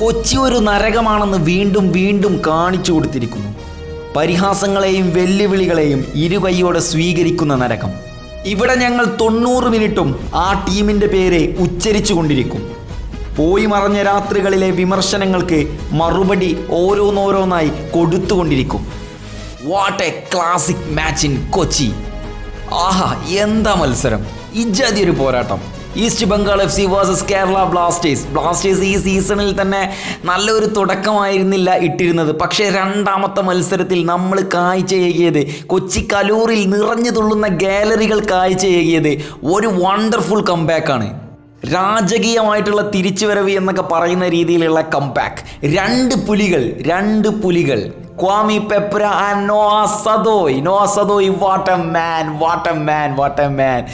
കൊച്ചി ഒരു നരകമാണെന്ന് വീണ്ടും വീണ്ടും കാണിച്ചു കൊടുത്തിരിക്കുന്നു. പരിഹാസങ്ങളെയും വെല്ലുവിളികളെയും ഇരുകൈയോടെ സ്വീകരിക്കുന്ന നരകം. ഇവിടെ ഞങ്ങൾ തൊണ്ണൂറ് മിനിറ്റും ആ ടീമിന്റെ പേരെ ഉച്ചരിച്ചു കൊണ്ടിരിക്കും. പോയി മറഞ്ഞ രാത്രികളിലെ വിമർശനങ്ങൾക്ക് മറുപടി ഓരോന്നോരോന്നായി കൊടുത്തുകൊണ്ടിരിക്കും what a classic match in Kochi ആഹാ എന്താ മത്സരം? ഇജാതി ഒരു പോരാട്ടം. East Bengal F C versus Kerala Blasters. Blasters ഈ സീസണിൽ തന്നെ നല്ലൊരു തുടക്കമായിരുന്നില്ല ഇട്ടിരുന്നത്. പക്ഷേ രണ്ടാമത്തെ മത്സരത്തിൽ നമ്മൾ കാഴ്ചയേകിയത് കൊച്ചി കലൂറിൽ നിറഞ്ഞു തുള്ളുന്ന ഗാലറികൾ കാഴ്ചയേകിയത് ഒരു വണ്ടർഫുൾ കംബാക്കാണ് രാജകീയമായിട്ടുള്ള തിരിച്ചുവരവ് എന്നൊക്കെ പറയുന്ന രീതിയിലുള്ള കംബാക്ക് രണ്ട് പുലികൾ രണ്ട് പുലികൾ. Kwame Peprah and Noah Sadaoui. Noah Sadaoui what a man what a man what a man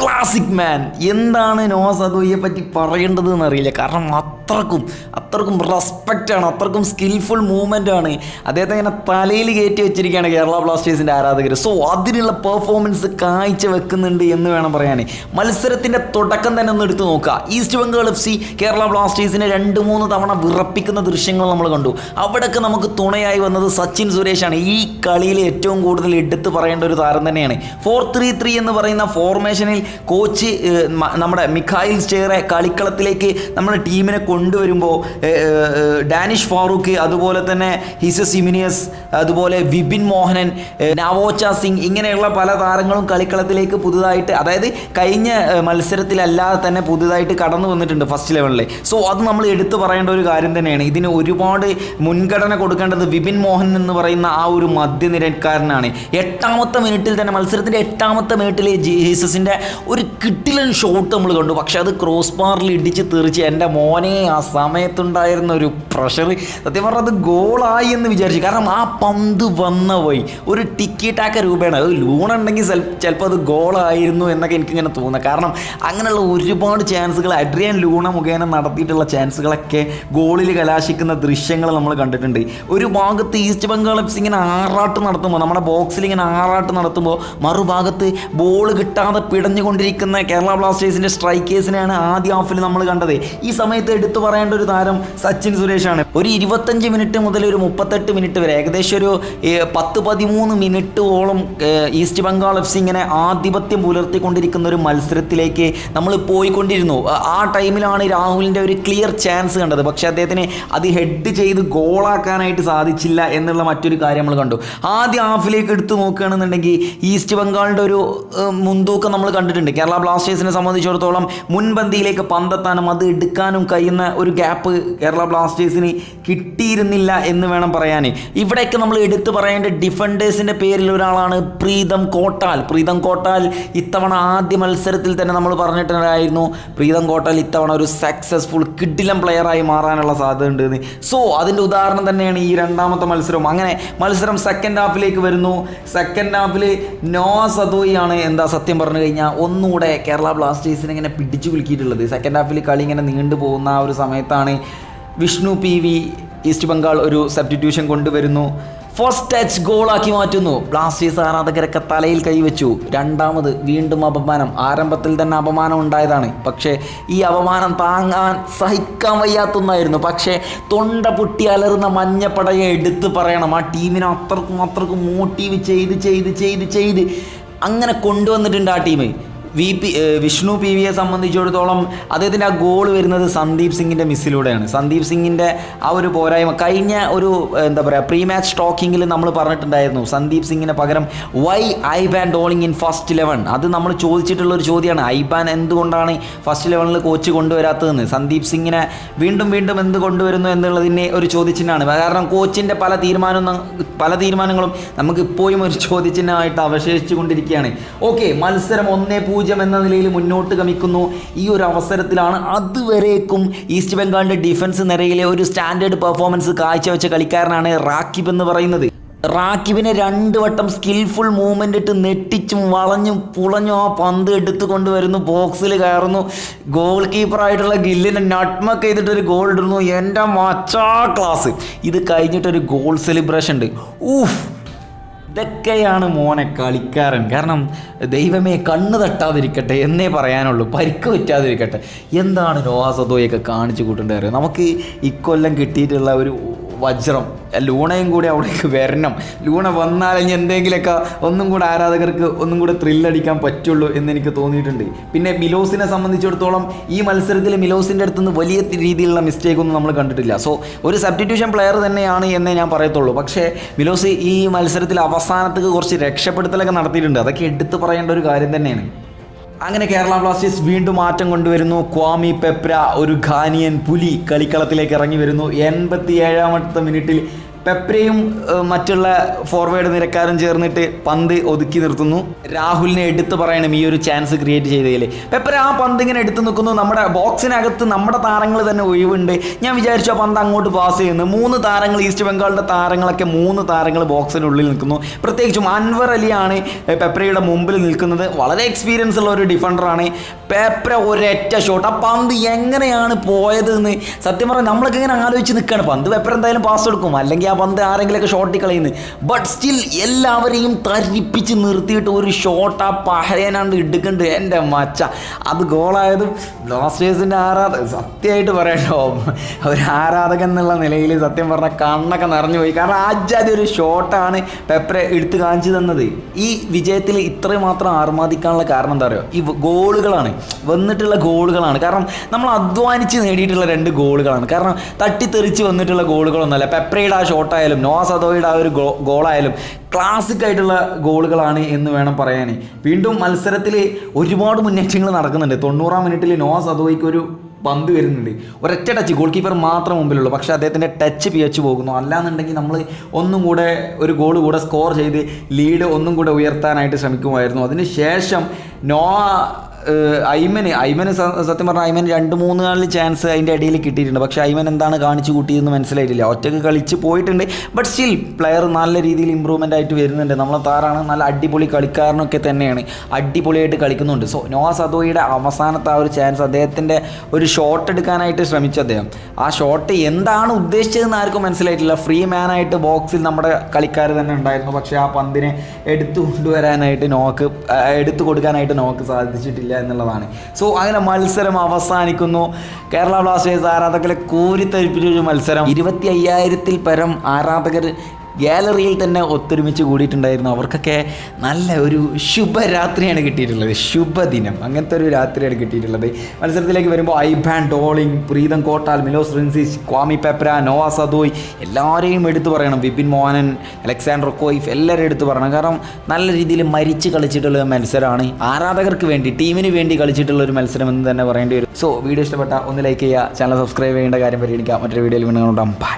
classic man എന്താണ് നോസ് അതോയെ പറ്റി പറയേണ്ടത് എന്നറിയില്ല കാരണം അത്രക്കും അത്രക്കും റെസ്പെക്റ്റ് ആണ് അത്രക്കും സ്കിൽഫുൾ മൂവ്മെന്റ് ആണ്. അദ്ദേഹത്തെ ഇങ്ങനെ തലയിൽ കയറ്റി വെച്ചിരിക്കുകയാണ് കേരള ബ്ലാസ്റ്റേഴ്സിന്റെ ആരാധകർ സോ അതിനുള്ള പെർഫോമൻസ് കാഴ്ച വെക്കുന്നുണ്ട് എന്ന് വേണം പറയാൻ മത്സരത്തിന്റെ തുടക്കം തന്നെ ഒന്ന് എടുത്തു നോക്കുക. East Bengal F C Kerala ബ്ലാസ്റ്റേഴ്സിനെ രണ്ട് മൂന്ന് തവണ വിറപ്പിക്കുന്ന ദൃശ്യങ്ങൾ നമ്മൾ കണ്ടു. അവിടെയൊക്കെ നമുക്ക് തുണയായി വന്നത് സച്ചിൻ സുരേഷാണ്. ഈ കളിയിൽ ഏറ്റവും കൂടുതൽ എടുത്ത് പറയേണ്ട ഒരു താരം തന്നെയാണ്. ഫോർ ത്രീ ത്രീ എന്ന് പറയുന്ന ഫോർമേഷനിൽ കോച്ച് നമ്മുടെ മിഖായിൽ സ്റ്റേറെ കളിക്കളത്തിലേക്ക് നമ്മുടെ ടീമിനെ കൊണ്ടുവരുമ്പോൾ ഡാനിഷ് ഫാറൂഖ് അതുപോലെ തന്നെ ഹിസസ് സിമിനിയസ് അതുപോലെ വിപിൻ മോഹനൻ നവോച്ച സിംഗ് ഇങ്ങനെയുള്ള പല താരങ്ങളും കളിക്കളത്തിലേക്ക് പുതുതായിട്ട് അതായത് കഴിഞ്ഞ മത്സരത്തിലല്ലാതെ തന്നെ പുതുതായിട്ട് കടന്നു വന്നിട്ടുണ്ട് ഫസ്റ്റ് ലെവലിൽ സോ അത് നമ്മൾ എടുത്തു പറയേണ്ട ഒരു കാര്യം തന്നെയാണ്. ഇതിന് ഒരുപാട് മുൻഗണന കൊടുക്കേണ്ടത് വിപിൻ മോഹൻ എന്ന് പറയുന്ന ആ ഒരു മധ്യനിരക്കാരനാണ്. എട്ടാമത്തെ മിനിറ്റിൽ തന്നെ മത്സരത്തിന്റെ എട്ടാമത്തെ മിനിറ്റിൽ ജീസസിന്റെ ഒരു കിട്ടിലൻ ഷോട്ട് നമ്മൾ കണ്ടു. പക്ഷെ അത് ക്രോസ് ബാറിൽ ഇടിച്ച് തെറിച്ച് എന്റെ മോനെ ആ സമയത്തുണ്ടായിരുന്ന ഒരു പ്രഷർ സത്യം പറഞ്ഞാൽ അത് ഗോളായി എന്ന് വിചാരിച്ചു. കാരണം ആ പന്ത് വന്ന പോയി ഒരു ടിക്കി ടാക്ക രൂപയാണ് അത് ലൂൺ ഉണ്ടെങ്കിൽ ചിലപ്പോൾ അത് ഗോളായിരുന്നു എന്നൊക്കെ എനിക്കിങ്ങനെ തോന്നുന്നത് കാരണം അങ്ങനെയുള്ള ഒരുപാട് ചാൻസുകൾ അഡ്രിയൻ ലൂണ മുഖേന നടത്തിയിട്ടുള്ള ചാൻസുകളൊക്കെ ഗോളിൽ കലാശിക്കുന്ന ദൃശ്യങ്ങൾ നമ്മൾ കണ്ടിട്ടുണ്ട്. ഒരു ഭാഗത്ത് ഈസ്റ്റ് ബംഗാൾ എഫ് ഇങ്ങനെ ആറാട്ട് നടത്തുമ്പോൾ നമ്മുടെ ബോക്സിൽ ഇങ്ങനെ ആറാട്ട് നടത്തുമ്പോൾ മറുഭാഗത്ത് ബോൾ കിട്ടാതെ പിടഞ്ഞുകൊണ്ടിരിക്കുന്ന കേരള ബ്ലാസ്റ്റേഴ്സിന്റെ സ്ട്രൈക്കേഴ്സിനെയാണ് ആദ്യ ഹാഫിൽ നമ്മൾ കണ്ടത്. ഈ സമയത്ത് എടുത്തു പറയേണ്ട ഒരു താരം സച്ചിൻ സുരേഷാണ്. ഒരു ഇരുപത്തഞ്ച് മിനിറ്റ് മുതൽ ഒരു മുപ്പത്തെട്ട് മിനിറ്റ് വരെ ഏകദേശം ഒരു പത്ത് പതിമൂന്ന് മിനിറ്റോളം ഈസ്റ്റ് ബംഗാൾ എഫ് സി ഇങ്ങനെ ആധിപത്യം പുലർത്തിക്കൊണ്ടിരിക്കുന്ന ഒരു മത്സരത്തിലേക്ക് നമ്മൾ പോയിക്കൊണ്ടിരുന്നു. ആ- ടൈമിലാണ് രാഹുലിന്റെ ഒരു ക്ലിയർ ചാൻസ് കണ്ടത്. പക്ഷേ അദ്ദേഹത്തിന് അത് ഹെഡ് ചെയ്ത് ഗോളാക്കാനായിട്ട് സാധിച്ചില്ല എന്നുള്ള മറ്റൊരു കാര്യം നമ്മൾ കണ്ടു. ആദ്യ ഹാഫിലേക്ക് എടുത്തു നോക്കുകയാണെന്നുണ്ടെങ്കിൽ ഈസ്റ്റ് ബംഗാളിന്റെ ഒരു മുൻതൂക്കം നമ്മൾ കണ്ടിട്ടുണ്ട്. കേരള ബ്ലാസ്റ്റേഴ്സിനെ സംബന്ധിച്ചിടത്തോളം മുൻപന്തിയിലേക്ക് പന്തെത്താനും അത് എടുക്കാനും കഴിയുന്ന ഒരു ഗ്യാപ്പ് കേരള ബ്ലാസ്റ്റേഴ്സിന് കിട്ടിയിരുന്നില്ല എന്ന് വേണം പറയാൻ. ഇവിടെയൊക്കെ നമ്മൾ എടുത്തു പറയേണ്ട ഡിഫൻഡേഴ്സിന്റെ പേരിൽ ഒരാളാണ് പ്രീതം കോട്ടാൽ. പ്രീതം കോട്ടാൽ ഇത്തവണ ആദ്യ മത്സരത്തിൽ തന്നെ നമ്മൾ പറഞ്ഞിട്ടുണ്ടായിരുന്നു. പ്രീതം കോട്ടാൽ ഇത്തവണ ഒരു സക്സസ്ഫുൾ കിഡിലം പ്ലെയറായി മാറാനുള്ള സാധ്യത ഉണ്ട് സോ അതിന്റെ ഉദാഹരണം തന്നെയാണ് ഈ രണ്ടാമത്തെ മത്സരം അങ്ങനെ മത്സരം സെക്കൻഡ് ഹാഫിലേക്ക് വരുന്നു. സെക്കൻഡ് ഹാഫിൽ നോ സദോയാണ് എന്താ സത്യം പറഞ്ഞു കഴിഞ്ഞാൽ ഒന്നുകൂടെ കേരള ബ്ലാസ്റ്റേഴ്സിനെ ഇങ്ങനെ പിടിച്ചു കുലുക്കിയിട്ടുള്ളത്. സെക്കൻഡ് ഹാഫിൽ കളി ഇങ്ങനെ നീണ്ടു പോകുന്ന ആ സമയത്താണ് Vishnu P V East Bengal ഒരു സബ്സ്റ്റിറ്റ്യൂഷൻ കൊണ്ടുവരുന്നു. ഫസ്റ്റ് ടച്ച് ഗോളാക്കി മാറ്റുന്നു. ബ്ലാസ്റ്റേഴ്സ് ആരാധകരൊക്കെ തലയിൽ കൈവച്ചു. രണ്ടാമത് വീണ്ടും അപമാനം. ആരംഭത്തിൽ തന്നെ അപമാനം ഉണ്ടായതാണ്. പക്ഷേ ഈ അപമാനം താങ്ങാൻ സഹിക്കാൻ വയ്യാത്തൊന്നായിരുന്നു. പക്ഷേ തൊണ്ട പൊട്ടി അലറുന്ന മഞ്ഞപ്പടയെ എടുത്ത് പറയണം. ആ ടീമിനെ അത്രക്കും അത്രക്കും മോട്ടീവ് ചെയ്ത് ചെയ്ത് ചെയ്ത് ചെയ്ത് അങ്ങനെ കൊണ്ടുവന്നിട്ടുണ്ട് ആ team. V P Vishnu P വിയെ സംബന്ധിച്ചിടത്തോളം അദ്ദേഹത്തിന്റെ ആ ഗോൾ വരുന്നത് സന്ദീപ് സിംഗിന്റെ മിസ്സിലൂടെയാണ്. സന്ദീപ് സിംഗിന്റെ ആ ഒരു പോരായ്മ കഴിഞ്ഞ ഒരു എന്താ പറയുക പ്രീ മാച്ച് ടോക്കിങ്ങിൽ നമ്മൾ പറഞ്ഞിട്ടുണ്ടായിരുന്നു. സന്ദീപ് സിംഗിന് പകരം why Aiban Dohling in first eleven അത് നമ്മൾ ചോദിച്ചിട്ടുള്ള ഒരു ചോദ്യമാണ്. ഐ ബാൻ എന്തുകൊണ്ടാണ് ഫസ്റ്റ് ഇലവനിൽ കോച്ച് കൊണ്ടുവരാത്തതെന്ന്? സന്ദീപ് സിംഗിനെ വീണ്ടും വീണ്ടും എന്ത് കൊണ്ടുവരുന്നു എന്നുള്ളതിനെ ഒരു ചോദ്യചിഹ്നമാണ്. കാരണം കോച്ചിന്റെ പല തീരുമാനം പല തീരുമാനങ്ങളും നമുക്ക് ഇപ്പോഴും ഒരു ചോദ്യചിഹ്നമായിട്ട് അവശേഷിച്ചു കൊണ്ടിരിക്കുകയാണ് ഓക്കെ മത്സരം ഒന്നേ പൂജ്യം എന്ന നിലയിൽ മുന്നോട്ട് ഗമിക്കുന്നു. ഈ ഒരു അവസരത്തിലാണ് അതുവരേക്കും ഈസ്റ്റ് ബംഗാളിന്റെ ഡിഫൻസ് നിരയിലെ ഒരു സ്റ്റാൻഡേർഡ് പെർഫോമൻസ് കാഴ്ചവെച്ച കളിക്കാരനാണ് റാക്കിബ് എന്ന് പറയുന്നത്. റാക്കിബിനെ രണ്ട് വട്ടം സ്കിൽഫുൾ മൂവ്മെന്റ് ഇട്ട് നെട്ടിച്ചും വളഞ്ഞും പുളഞ്ഞും ആ പന്ത് എടുത്തു കൊണ്ടുവരുന്നു. ബോക്സിൽ കയറുന്നു. ഗോൾ കീപ്പറായിട്ടുള്ള ഗില്ലിനെ നട്ട്മക്ക് ചെയ്തിട്ട് ഒരു ഗോൾ ഇടുന്നു. എന്റെ മച്ചാ ക്ലാസ് ഇത് കഴിഞ്ഞിട്ടൊരു ഗോൾ സെലിബ്രേഷൻ ഉണ്ട്. ഊഫ് ഇതൊക്കെയാണ് മോനെ കളിക്കാരൻ. കാരണം ദൈവമേ കണ്ണ് തട്ടാതിരിക്കട്ടെ എന്നേ പറയാനുള്ളൂ. പരിക്ക് പറ്റാതിരിക്കട്ടെ. എന്താണ് നോവാസതോയൊക്കെ കാണിച്ചു കൂട്ടേണ്ടത് നമുക്ക് ഇക്കൊല്ലം കിട്ടിയിട്ടുള്ള ഒരു വജ്രം. ലൂണയും കൂടി അവിടേക്ക് വരണം. ലൂണ വന്നാലഞ്ഞ് എന്തെങ്കിലുമൊക്കെ ഒന്നും കൂടെ ആരാധകർക്ക് ഒന്നും കൂടെ ത്രില്ലടിക്കാൻ പറ്റുള്ളൂ എന്ന് എനിക്ക് തോന്നിയിട്ടുണ്ട്. പിന്നെ മിലോസിനെ സംബന്ധിച്ചിടത്തോളം ഈ മത്സരത്തിൽ മിലോസിന്റെ അടുത്ത് നിന്ന് വലിയ രീതിയിലുള്ള മിസ്റ്റേക്ക് ഒന്നും നമ്മൾ കണ്ടിട്ടില്ല. സോ ഒരു സബ്സ്റ്റിറ്റ്യൂഷൻ പ്ലെയർ തന്നെയാണ് എന്നേ ഞാൻ പറയത്തുള്ളൂ. പക്ഷേ മിലോസ് ഈ മത്സരത്തിൽ അവസാനത്തേക്ക് കുറച്ച് രക്ഷപ്പെടുത്തലൊക്കെ നടത്തിയിട്ടുണ്ട്. അതൊക്കെ എടുത്തു പറയേണ്ട ഒരു കാര്യം തന്നെയാണ്. അങ്ങനെ കേരള ബ്ലാസ്റ്റേഴ്സ് വീണ്ടും മാറ്റം കൊണ്ടുവരുന്നു. ക്വാമി പെപ്ര ഒരു ഖാനിയൻ പുലി കളിക്കളത്തിലേക്ക് ഇറങ്ങി വരുന്നു. എൺപത്തി ഏഴാമത്തെ മിനിറ്റിൽ പെപ്രയും മറ്റുള്ള ഫോർവേഡ് നിരക്കാരും ചേർന്നിട്ട് പന്ത് ഒതുക്കി നിർത്തുന്നു. രാഹുലിനെ എടുത്തു പറയണം ഈ ഒരു ചാൻസ് ക്രിയേറ്റ് ചെയ്തതിൽ പെപ്പർ ആ പന്ത് ഇങ്ങനെ എടുത്തു നിൽക്കുന്നു. നമ്മുടെ ബോക്സിനകത്ത് നമ്മുടെ താരങ്ങൾ തന്നെ ഒഴിവുണ്ട്. ഞാൻ വിചാരിച്ചു ആ പന്ത് അങ്ങോട്ട് പാസ് ചെയ്യുന്നു. മൂന്ന് താരങ്ങൾ ഈസ്റ്റ് ബംഗാളിന്റെ താരങ്ങളൊക്കെ മൂന്ന് താരങ്ങൾ ബോക്സിനുള്ളിൽ നിൽക്കുന്നു. പ്രത്യേകിച്ചും അൻവർ അലിയാണ് പെപ്രയുടെ മുമ്പിൽ നിൽക്കുന്നത്. വളരെ എക്സ്പീരിയൻസ് ഉള്ള ഒരു ഡിഫൻഡറാണ് പെപ്ര ഒരൊറ്റ ഷോട്ട് ആ പന്ത് എങ്ങനെയാണ് പോയത് എന്ന് സത്യം പറഞ്ഞാൽ നമ്മളൊക്കെ ഇങ്ങനെ ആലോചിച്ച് നിൽക്കുകയാണ് പന്ത് പെപ്പർ എന്തായാലും പാസ് കൊടുക്കും അല്ലെങ്കിൽ ആ പന്ത് ആരെങ്കിലുമൊക്കെ ഷോട്ടി കളയുന്നത് ബട്ട് സ്റ്റിൽ എല്ലാവരെയും തരിപ്പിച്ച് നിർത്തിയിട്ട് ഒരു ഷോട്ട് ആ പഹയനാണ്ട് എടുക്കേണ്ടത് എന്റെ മച്ച. അത് ഗോളായതും ബ്ലാസ്റ്റേഴ്സിന്റെ ആരാധ സത്യമായിട്ട് പറയട്ടോ. ഒരു ആരാധകൻ എന്നുള്ള നിലയിൽ സത്യം പറഞ്ഞാൽ കണ്ണൊക്കെ നിറഞ്ഞു പോയി. കാരണം ആജാതി ഒരു ഷോട്ടാണ് പെപ്പറെ എടുത്ത് കാണിച്ചു തന്നത്. ഈ വിജയത്തിൽ ഇത്രയും മാത്രം ആർമാദിക്കാനുള്ള കാരണം എന്താ പറയുക ഈ ഗോളുകളാണ്. വന്നിട്ടുള്ള ഗോളുകളാണ്. കാരണം നമ്മൾ അധ്വാനിച്ച് നേടിയിട്ടുള്ള രണ്ട് ഗോളുകളാണ്. കാരണം തട്ടിത്തെറിച്ച് വന്നിട്ടുള്ള ഗോളുകളൊന്നുമല്ല. പെപ്രയുടെ ആ ഷോട്ടായാലും നോവാ സദോയുടെ ആ ഒരു ഗോ ഗോളായാലും ക്ലാസിക് ആയിട്ടുള്ള ഗോളുകളാണ് എന്ന് വേണം പറയാൻ വീണ്ടും മത്സരത്തിൽ ഒരുപാട് മുന്നേറ്റങ്ങൾ നടക്കുന്നുണ്ട്. തൊണ്ണൂറാം മിനിറ്റിൽ നോവാ സദോയ്ക്ക് ഒരു പന്ത് വരുന്നുണ്ട്. ഒരൊറ്റ ടച്ച് ഗോൾ കീപ്പർ മാത്രം മുമ്പിലുള്ളൂ. പക്ഷേ അദ്ദേഹത്തിന്റെ ടച്ച് പിയച്ച് പോകുന്നു. അല്ലാന്നുണ്ടെങ്കിൽ നമ്മൾ ഒന്നും കൂടെ ഒരു ഗോൾ കൂടെ സ്കോർ ചെയ്ത് ലീഡ് ഒന്നും കൂടെ ഉയർത്താനായിട്ട് ശ്രമിക്കുമായിരുന്നു. അതിന് ശേഷം നോ ഐമന് ഐമന് സത്യം പറഞ്ഞാൽ ഐമൻ രണ്ട് മൂന്ന് നാല് ചാൻസ് അതിന്റെ ഇടയിൽ കിട്ടിയിട്ടുണ്ട്. പക്ഷേ ഐമൻ എന്താണ് കാണിച്ചു കൂട്ടിയതെന്ന് മനസ്സിലായിട്ടില്ല. ഒറ്റയ്ക്ക് കളിച്ച് പോയിട്ടുണ്ട്. ബട്ട് സ്റ്റിൽ പ്ലെയർ നല്ല രീതിയിൽ ഇമ്പ്രൂവ്മെന്റ് ആയിട്ട് വരുന്നുണ്ട്. നമ്മളെ താറാണ് നല്ല അടിപൊളി കളിക്കാരനൊക്കെ തന്നെയാണ്. അടിപൊളിയായിട്ട് കളിക്കുന്നുണ്ട്. സോ നോവാ സദോയുടെ അവസാനത്തെ ആ ഒരു ചാൻസ് അദ്ദേഹത്തിന്റെ ഒരു ഷോട്ട് എടുക്കാനായിട്ട് ശ്രമിച്ചു അദ്ദേഹം. ആ ഷോട്ട് എന്താണ് ഉദ്ദേശിച്ചതെന്ന് ആർക്കും മനസ്സിലായിട്ടില്ല. ഫ്രീ മാനായിട്ട് ബോക്സിൽ നമ്മുടെ കളിക്കാർ തന്നെ ഉണ്ടായിരുന്നു. പക്ഷേ ആ പന്തിനെ എടുത്തു കൊണ്ടുവരാനായിട്ട് നോക്ക് എടുത്തു കൊടുക്കാനായിട്ട് നോക്ക് സാധിച്ചിട്ടില്ല. എന്നുള്ളതാണ്. സോ അങ്ങനെ മത്സരം അവസാനിക്കുന്നു. കേരള ബ്ലാസ്റ്റേഴ്സ് ആരാധകരെ കോരിത്തരിപ്പിച്ച ഒരു മത്സരം. ഇരുപത്തി അയ്യായിരത്തിൽ പരം ആരാധകർ ഗാലറിയിൽ തന്നെ ഒത്തൊരുമിച്ച് കൂടിയിട്ടുണ്ടായിരുന്നു. അവർക്കൊക്കെ നല്ല ഒരു ശുഭരാത്രിയാണ് കിട്ടിയിട്ടുള്ളത്. ശുഭദിനം. അങ്ങനത്തെ ഒരു രാത്രിയാണ് കിട്ടിയിട്ടുള്ളത്. മത്സരത്തിലേക്ക് വരുമ്പോൾ Aiban Dohling Pritam Kotal Milos Drincic Kwame Peprah Noah Sadaoui എല്ലാവരെയും എടുത്തു പറയണം. വിപിൻ മോഹനൻ അലക്സാണ്ടർ കോയിഫ് എല്ലാവരും എടുത്തു പറയണം. കാരണം നല്ല രീതിയിൽ മരിച്ച് കളിച്ചിട്ടുള്ള മത്സരമാണ്. ആരാധകർക്ക് വേണ്ടി ടീമിന് വേണ്ടി കളിച്ചിട്ടുള്ള ഒരു മത്സരം എന്ന് തന്നെ പറയേണ്ടി വരും. സോ വീഡിയോ ഇഷ്ടപ്പെട്ട ഒന്ന് ലൈക്ക് ചെയ്യുക. ചാനൽ സബ്സ്ക്രൈബ് ചെയ്യേണ്ട കാര്യം പരിഗണിക്കുക മറ്റൊരു വീഡിയോയിൽ വീണ്ടും ബൈ